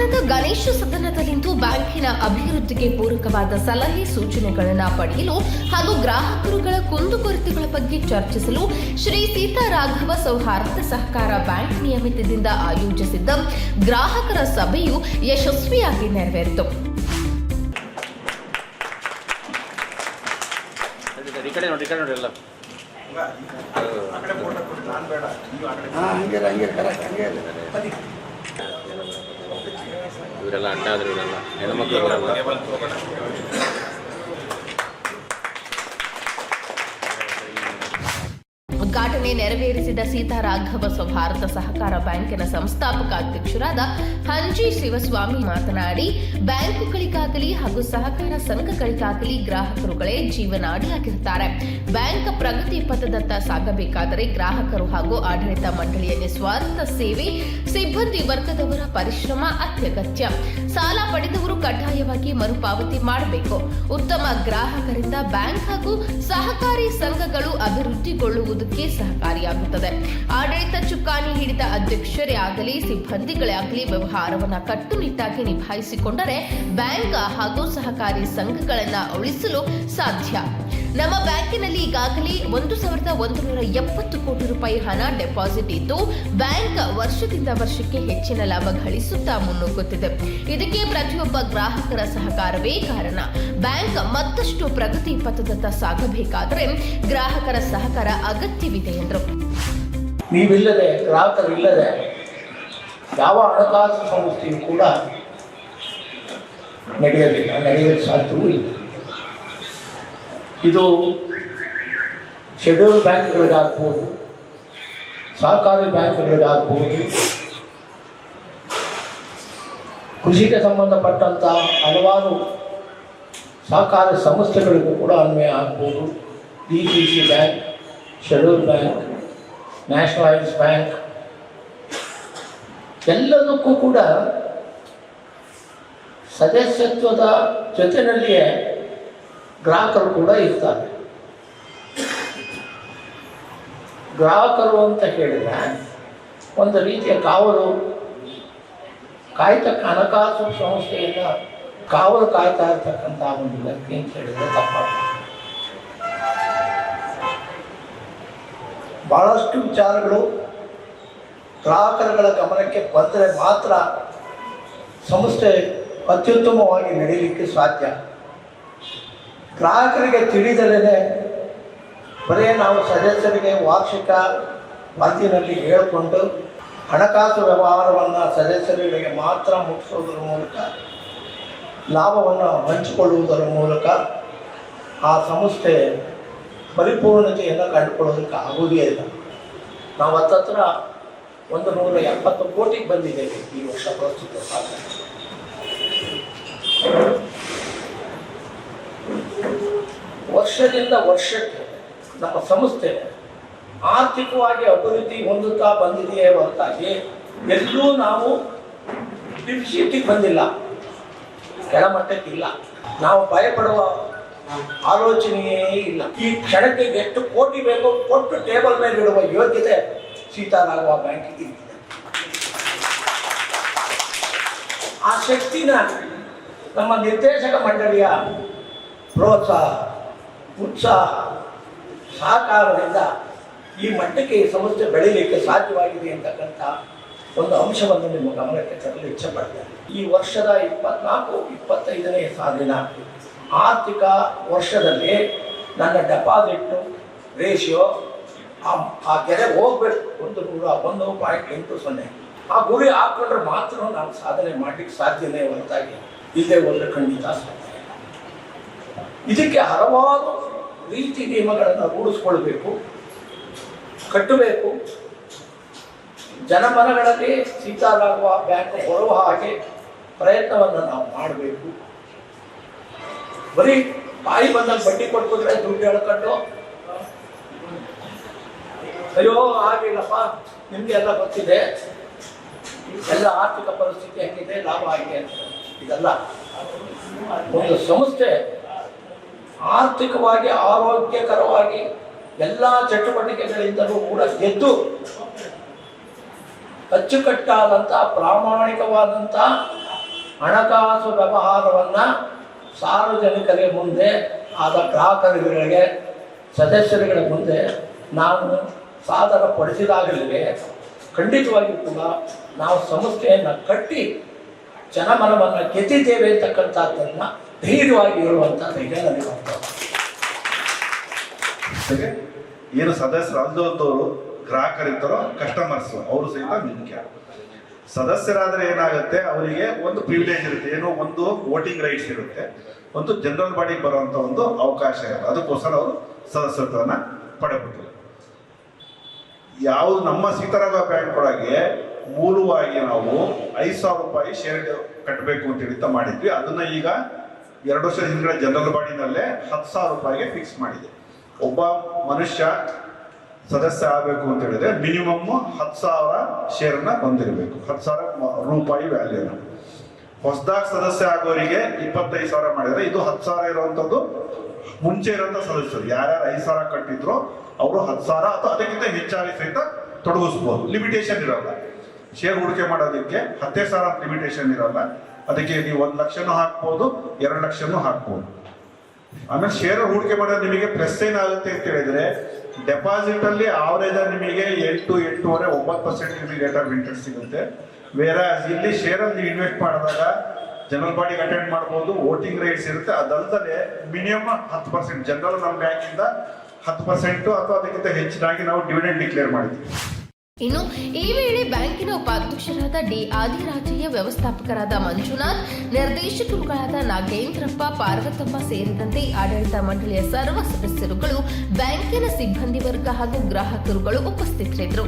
ಪಟ್ಟಣದ ಗಣೇಶ ಸದನದಲ್ಲಿಂದು ಬ್ಯಾಂಕಿನ ಅಭಿವೃದ್ಧಿಗೆ ಪೂರಕವಾದ ಸಲಹೆ ಸೂಚನೆಗಳನ್ನು ಪಡೆಯಲು ಹಾಗೂ ಗ್ರಾಹಕರುಗಳ ಕುಂದುಕೊರತೆಗಳ ಬಗ್ಗೆ ಚರ್ಚಿಸಲು ಶ್ರೀ ಸೀತಾರಾಘವ ಸೌಹಾರ್ದ ಸಹಕಾರ ಬ್ಯಾಂಕ್ ನಿಯಮಿತದಿಂದ ಆಯೋಜಿಸಿದ್ದ ಗ್ರಾಹಕರ ಸಭೆಯು ಯಶಸ್ವಿಯಾಗಿ ನೆರವೇರಿತು. ಈ ಕಡೆ ನೋಡಿ ಈ ಕಡೆ ನೋಡಿ ಎಲ್ಲ. ಹಾಂ ಹಂಗೆ ಹಂಗೆ ಕರೆಕ್ಟ್ ಹಂಗೆ ಇವರೆಲ್ಲ ಅಡ್ಡ ಆದ್ರೆ ಇವರೆಲ್ಲ. ಹೆಣ್ಮಕ್ಳು ಉದ್ಘಾಟನೆ ನೆರವೇರಿಸಿದ ಸೀತಾರಾಘವ ಸ್ವಭಾರತ ಸಹಕಾರ ಬ್ಯಾಂಕಿನ ಸಂಸ್ಥಾಪಕ ಅಧ್ಯಕ್ಷರಾದ ಹಂಜಿ ಶಿವಸ್ವಾಮಿ ಮಾತನಾಡಿ, ಬ್ಯಾಂಕುಗಳಿಗಾಗಲಿ ಹಾಗೂ ಸಹಕಾರ ಸಂಘಗಳಿಗಾಗಲಿ ಗ್ರಾಹಕರುಗಳೇ ಜೀವನಾಡಿಯಾಗಿರುತ್ತಾರೆ. ಬ್ಯಾಂಕ್ ಪ್ರಗತಿ ಪಥದತ್ತ ಸಾಗಬೇಕಾದರೆ ಗ್ರಾಹಕರು ಹಾಗೂ ಆಡಳಿತ ಮಂಡಳಿಯ ನಿಸ್ವಾರ್ಥ ಸೇವೆ, ಸಿಬ್ಬಂದಿ ವರ್ಗದವರ ಪರಿಶ್ರಮ ಅತ್ಯಗತ್ಯ. ಸಾಲ ಪಡೆದವರು ಕಡ್ಡಾಯವಾಗಿ ಮರುಪಾವತಿ ಮಾಡಬೇಕು. ಉತ್ತಮ ಗ್ರಾಹಕರಿಂದ ಬ್ಯಾಂಕ್ ಹಾಗೂ ಸಹಕಾರಿ ಸಂಘಗಳು ಅಭಿವೃದ್ಧಿಗೊಳ್ಳುವುದಕ್ಕೆ ಸಹಕಾರಿಯಾಗುತ್ತದೆ. ಆಡಳಿತ ಚುಕ್ಕಾಣಿ ಹಿಡಿದ ಅಧ್ಯಕ್ಷರೇ ಆಗಲಿ, ಸಿಬ್ಬಂದಿಗಳೇ ಆಗಲಿ ವ್ಯವಹಾರವನ್ನು ಕಟ್ಟುನಿಟ್ಟಾಗಿ ನಿಭಾಯಿಸಿಕೊಂಡರೆ ಬ್ಯಾಂಕ್ ಹಾಗೂ ಸಹಕಾರಿ ಸಂಘಗಳನ್ನು ಉಳಿಸಲು ಸಾಧ್ಯ. ನಮ್ಮ ಬ್ಯಾಂಕಿನಲ್ಲಿ ಈಗಾಗಲೇ ಒಂದು ಸಾವಿರದ ಒಂದು ನೂರ ಎಪ್ಪತ್ತು ಕೋಟಿ ರೂಪಾಯಿ ಹಣ ಡೆಪಾಸಿಟ್ ಇದ್ದು, ಬ್ಯಾಂಕ್ ವರ್ಷದಿಂದ ವರ್ಷಕ್ಕೆ ಹೆಚ್ಚಿನ ಲಾಭ ಗಳಿಸುತ್ತಾ ಮುನ್ನುಗ್ಗುತ್ತಿದೆ. ಇದಕ್ಕೆ ಪ್ರತಿಯೊಬ್ಬ ಗ್ರಾಹಕರ ಸಹಕಾರವೇ ಕಾರಣ. ಬ್ಯಾಂಕ್ ಮತ್ತಷ್ಟು ಪ್ರಗತಿ ಪಥದತ್ತ ಸಾಗಬೇಕಾದರೆ ಗ್ರಾಹಕರ ಸಹಕಾರ ಅಗತ್ಯವಿದೆ ಎಂದರು. ನೀವಿಲ್ಲದೆ, ಗ್ರಾಹಕರಿಲ್ಲದೆ, ಯಾವ ಹಣಕಾಸು ಸಂಸ್ಥೆಯು ಕೂಡ ನಡೆಯಲಿಲ್ಲ ನಡೆಯಲು ಸಾಧ್ಯವೂ ಇಲ್ಲ. ಇದು ಶೆಡ್ಯೂಲ್ ಬ್ಯಾಂಕ್ಗಳಿಗಾಗ್ಬೋದು, ಸಹಕಾರಿ ಬ್ಯಾಂಕ್ಗಳಿಗಾಗ್ಬೋದು, ಕೃಷಿಗೆ ಸಂಬಂಧಪಟ್ಟಂಥ ಹಲವಾರು ಸಹಕಾರಿ ಸಂಸ್ಥೆಗಳಿಗೂ ಕೂಡ ಅನ್ವಯ ಆಗ್ಬೋದು. D C C bank, schedule bank nationalise bank, ಎಲ್ಲದಕ್ಕೂ ಕೂಡ ಸದಸ್ಯತ್ವದ ಜೊತೆಯಲ್ಲಿಯೇ ಗ್ರಾಹಕರು ಕೂಡ ಇರ್ತಾರೆ. ಗ್ರಾಹಕರು ಅಂತ ಹೇಳಿದ್ರೆ ಒಂದು ರೀತಿಯ ಕಾವಲು, ಕಾಯ್ತಕ್ಕ ಹಣಕಾಸು ಸಂಸ್ಥೆಯಿಂದ ಕಾವಲು ಕಾಯ್ತಾ ಇರ್ತಕ್ಕಂಥ ಒಂದು ವ್ಯಕ್ತಿ ಅಂತ ಹೇಳಿದ್ರೆ ತಪ್ಪಾಗ್ತದೆ. ಬಹಳಷ್ಟು ವಿಚಾರಗಳು ಗ್ರಾಹಕರುಗಳ ಗಮನಕ್ಕೆ ಬಂದರೆ ಮಾತ್ರ ಸಂಸ್ಥೆ ಅತ್ಯುತ್ತಮವಾಗಿ ನಡೀಲಿಕ್ಕೆ ಸಾಧ್ಯ. ಗ್ರಾಹಕರಿಗೆ ತಿಳಿದಲೇ ಬರೀ ನಾವು ಸದಸ್ಯರಿಗೆ ವಾರ್ಷಿಕ ಮಾತಿನಲ್ಲಿ ಹೇಳಿಕೊಂಡು ಹಣಕಾಸು ವ್ಯವಹಾರವನ್ನು ಸದಸ್ಯರುಗಳಿಗೆ ಮಾತ್ರ ಮುಗಿಸೋದ್ರ ಮೂಲಕ ಲಾಭವನ್ನು ಹಂಚಿಕೊಳ್ಳುವುದರ ಮೂಲಕ ಆ ಸಂಸ್ಥೆ ಪರಿಪೂರ್ಣತೆಯನ್ನು ಕಂಡುಕೊಳ್ಳೋದಕ್ಕೆ ಆಗೋದೇ ಇಲ್ಲ. ನಾವು ಹತ್ತತ್ರ ಒಂದು ನೂರ ಎಪ್ಪತ್ತು ಕೋಟಿಗೆ ಬಂದಿದ್ದೇವೆ ಈ ವರ್ಷ ಪ್ರಸ್ತುತ. ಸಾಧನೆ ವರ್ಷದಿಂದ ವರ್ಷಕ್ಕೆ ನಮ್ಮ ಸಂಸ್ಥೆ ಆರ್ಥಿಕವಾಗಿ ಅಭಿವೃದ್ಧಿ ಹೊಂದುತ್ತಾ ಬಂದಿದೆಯೇ ಹೊರತಾಗಿ ಎಲ್ಲೂ ನಾವು ಡಿಫಿಸಿಟಿಗೆ ಬಂದಿಲ್ಲ. ಕೆಳಮಟ್ಟಕ್ಕಿಲ್ಲ. ನಾವು ಭಯಪಡುವ ಆಲೋಚನೆಯೇ ಇಲ್ಲ. ಈ ಕ್ಷಣಕ್ಕೆ ಎಷ್ಟು ಕೋಟಿ ಬೇಕೋ ಕೊಟ್ಟು ಟೇಬಲ್ ಮೇಲೆ ಇಡುವ ಯೋಗ್ಯತೆ ಸೀತಾರಾಘವ ಬ್ಯಾಂಕಿಗೆ ಇದೆ ಆ ಶಕ್ತಿನ ನಮ್ಮ ನಿರ್ದೇಶಕ ಮಂಡಳಿಯ ಪ್ರೋತ್ಸಾಹ ಉತ್ಸಾಹ, ಸಹಕಾರದಿಂದ ಈ ಮಟ್ಟಕ್ಕೆ ಈ ಸಮಸ್ಯೆ ಬೆಳೀಲಿಕ್ಕೆ ಸಾಧ್ಯವಾಗಿದೆ ಅಂತಕ್ಕಂಥ ಒಂದು ಅಂಶವನ್ನು ನಿಮ್ಮ ಗಮನಕ್ಕೆ ತರಲು ಇಚ್ಛೆ ಈ ವರ್ಷದ ಇಪ್ಪತ್ನಾಲ್ಕು, ಇಪ್ಪತ್ತೈದನೇ ಸಾಲಿನ ಆರ್ಥಿಕ ವರ್ಷದಲ್ಲಿ ನನ್ನ ಡೆಪಾಸಿಟ್ಟು ರೇಷಿಯೋ ಆ ಗೆರೆ ಹೋಗ್ಬೇಕು ಒಂದು ನೂರ ಒಂದು ಪಾಯಿಂಟ್ ಎಂಟು ಸೊನ್ನೆ. ಆ ಗುರಿ ಹಾಕೊಂಡ್ರೆ ಮಾತ್ರ ನಾವು ಸಾಧನೆ ಮಾಡಲಿಕ್ಕೆ ಸಾಧ್ಯನೇ ಹೊರತಾಗಿ ಇಲ್ಲೇ ಒಂದು ಖಂಡಿತ ಸಾಧ್ಯ. ಇದಕ್ಕೆ ಹಲವಾರು ರೀತಿ ನಿಯಮಗಳನ್ನು ರೂಢಿಸ್ಕೊಳ್ಬೇಕು, ಕಟ್ಟಬೇಕು. ಜನಮನಗಳಲ್ಲಿ ಸೀತಾರಾಗುವ ಬ್ಯಾಂಕ್ ಬರುವ ಹಾಗೆ ಪ್ರಯತ್ನವನ್ನು ನಾವು ಮಾಡಬೇಕು. ಬರೀ ಬಾಯಿ ಬಂದಾಗ ಬಡ್ಡಿ ಕೊಟ್ಬಿಟ್ರೆ ದುಡ್ಡು ಹೇಳ್ಕೊಂಡು, ಅಯ್ಯೋ ಆಗಿಲ್ಲಪ್ಪ ನಿಮ್ಗೆ ಎಲ್ಲ ಗೊತ್ತಿದೆ. ಎಲ್ಲ ಆರ್ಥಿಕ ಪರಿಸ್ಥಿತಿ ಹೆಂಗಿದೆ, ಲಾಭ ಆಗಿದೆ ಇದೆಲ್ಲ ಒಂದು ಸಂಸ್ಥೆ ಆರ್ಥಿಕವಾಗಿ, ಆರೋಗ್ಯಕರವಾಗಿ ಎಲ್ಲ ಚಟುವಟಿಕೆಗಳಿಂದಲೂ ಕೂಡ ಗೆದ್ದು ಅಚ್ಚುಕಟ್ಟಾದಂಥ ಪ್ರಾಮಾಣಿಕವಾದಂಥ ಹಣಕಾಸು ವ್ಯವಹಾರವನ್ನು ಸಾರ್ವಜನಿಕರಿಗೆ ಮುಂದೆ, ಆದ ಗ್ರಾಹಕರುಗಳಿಗೆ, ಸದಸ್ಯರುಗಳ ಮುಂದೆ ನಾವು ಸಾಧನ ಪಡಿಸಿದಾಗಲೇ ಖಂಡಿತವಾಗಿ ಕೂಡ ನಾವು ಸಂಸ್ಥೆಯನ್ನು ಕಟ್ಟಿ ಜನಮನವನ್ನು ಗೆದ್ದಿದ್ದೇವೆ ಅಂತಕ್ಕಂಥದ್ದನ್ನು ಧೈರ್ಯವಾಗಿ ಹೇಳುವಂಥ ಧೈರ್ಯ ನನಗೆ ಏನು ಸದಸ್ಯರು ಅಲ್ಲದವರು ಗ್ರಾಹಕರಿರ್ತಾರೋ ಕಸ್ಟಮರ್ಸ್ ಅವರು ಸಹಿತ ಮುಖ್ಯ. ಸದಸ್ಯರಾದ್ರೆ ಏನಾಗುತ್ತೆ, ಅವರಿಗೆ ಒಂದು ಪ್ರಿವಿಲೇಜ್ ಇರುತ್ತೆ, ಏನು ಒಂದು ವೋಟಿಂಗ್ ರೈಟ್ಸ್ ಇರುತ್ತೆ. ಒಂದು ಜನರಲ್ ಬಾಡಿಗೆ ಬರುವಂತ ಒಂದು ಅವಕಾಶ ಇರುತ್ತೆ. ಅದಕ್ಕೋಸ್ಕರ ಅವರು ಸದಸ್ಯತ್ವನ ಪಡೆಬಹುದು ಯಾವುದು ನಮ್ಮ ಸೀತಾರಾಮ ಬ್ಯಾಂಕ್ ಒಳಗೆ ಮೂಲವಾಗಿ ನಾವು ಐದು ಸಾವಿರ ರೂಪಾಯಿ ಶೇರ್ ಕಟ್ಟಬೇಕು ಅಂತ ಹೇಳಿ ಮಾಡಿದ್ವಿ. ಅದನ್ನ ಈಗ ಎರಡು ವರ್ಷದ ಹಿಂದ್ಗಡೆ ಜನರಲ್ ಬಾಡಿನಲ್ಲೇ ಹತ್ತು ಸಾವಿರ ರೂಪಾಯಿಗೆ ಫಿಕ್ಸ್ ಮಾಡಿದೆ. ಒಬ್ಬ ಮನುಷ್ಯ ಸದಸ್ಯ ಆಗಬೇಕು ಅಂತ ಹೇಳಿದ್ರೆ ಮಿನಿಮಮ್ ಹತ್ತು ಸಾವಿರ ಶೇರ್ನ ಹೊಂದಿರಬೇಕು ಹತ್ತು ಸಾವಿರ ರೂಪಾಯಿ ವ್ಯಾಲ್ಯೂನ ಹೊಸದಾಗಿ ಸದಸ್ಯ ಆಗೋರಿಗೆ ಇಪ್ಪತ್ತೈದು ಸಾವಿರ ಮಾಡಿದ್ರೆ ಇದು ಹತ್ತು ಸಾವಿರ ಇರುವಂತದ್ದು ಮುಂಚೆ ಇರುವಂತ ಸದಸ್ಯರು. ಯಾರ್ಯಾರು ಐದು ಸಾವಿರ ಕಟ್ಟಿದ್ರು ಅವರು ಹತ್ತು ಸಾವಿರ ಅಥವಾ ಅದಕ್ಕಿಂತ ಹೆಚ್ಚಾಗಿ ಸಹಿತ ತೊಡಗಿಸ್ಬೋದು. ಲಿಮಿಟೇಷನ್ ಇರಲ್ಲ. ಶೇರ್ ಹೂಡಿಕೆ ಮಾಡೋದಕ್ಕೆ ಹತ್ತೇ ಸಾವಿರ ಲಿಮಿಟೇಷನ್ ಇರಲ್ಲ. ಅದಕ್ಕೆ ನೀವು ಒಂದು ಲಕ್ಷನೂ ಹಾಕ್ಬೋದು, ಎರಡು ಲಕ್ಷನೂ ಹಾಕ್ಬೋದು. ಆಮೇಲೆ ಶೇರ್ ಹೂಡಿಕೆ ಮಾಡೋದು ನಿಮಗೆ ಪ್ಲಸ್ ಏನಾಗುತ್ತೆ ಅಂತ ಹೇಳಿದ್ರೆ ಡೆಪಾಸಿಟ್ ಅಲ್ಲಿ ಆವರೇಜ್ ನಿಮಗೆ ಎಂಟು, ಎಂಟೂವರೆ, ಒಂಬತ್ತು ಪರ್ಸೆಂಟ್ ನಿಮಗೆ ರೇಟ್ ಆಫ್ ಇಂಟ್ರೆಸ್ಟ್ ಸಿಗುತ್ತೆ. ಬೇರೆ ಇಲ್ಲಿ ಶೇರ್ ಅಲ್ಲಿ ನೀವು ಇನ್ವೆಸ್ಟ್ ಮಾಡಿದಾಗ ಜನರಲ್ ಬಾಡಿಗೆ ಅಟೆಂಡ್ ಮಾಡ್ಬೋದು ವೋಟಿಂಗ್ ರೈಟ್ಸ್ ಇರುತ್ತೆ. ಅದಲ್ಲದೆ ಮಿನಿಮಮ್ ಹತ್ತು ಪರ್ಸೆಂಟ್ ಜನರಲ್ ನಮ್ಮ ಬ್ಯಾಂಕಿಂದ ಹತ್ತು ಪರ್ಸೆಂಟು ಅಥವಾ ಅದಕ್ಕಿಂತ ಹೆಚ್ಚಿನಾಗಿ ನಾವು ಡಿವಿಡೆಂಡ್ ಡಿಕ್ಲೇರ್ ಮಾಡಿದ್ವಿ ಇನ್ನು, ಈ ವೇಳೆ ಬ್ಯಾಂಕಿನ ಉಪಾಧ್ಯಕ್ಷರಾದ ಡಿ ಆದಿರಾಜಯ್ಯ, ವ್ಯವಸ್ಥಾಪಕರಾದ ಮಂಜುನಾಥ್, ನಿರ್ದೇಶಕರುಗಳಾದ ನಾಗೇಂದ್ರಪ್ಪ ಪಾರ್ವತಮ್ಮ ಸೇರಿದಂತೆ ಆಡಳಿತ ಮಂಡಳಿಯ ಸರ್ವ ಸದಸ್ಯರುಗಳು ಬ್ಯಾಂಕಿನ ಸಿಬ್ಬಂದಿ ವರ್ಗ ಹಾಗೂ ಗ್ರಾಹಕರುಗಳು ಉಪಸ್ಥಿತರಿದ್ದರು.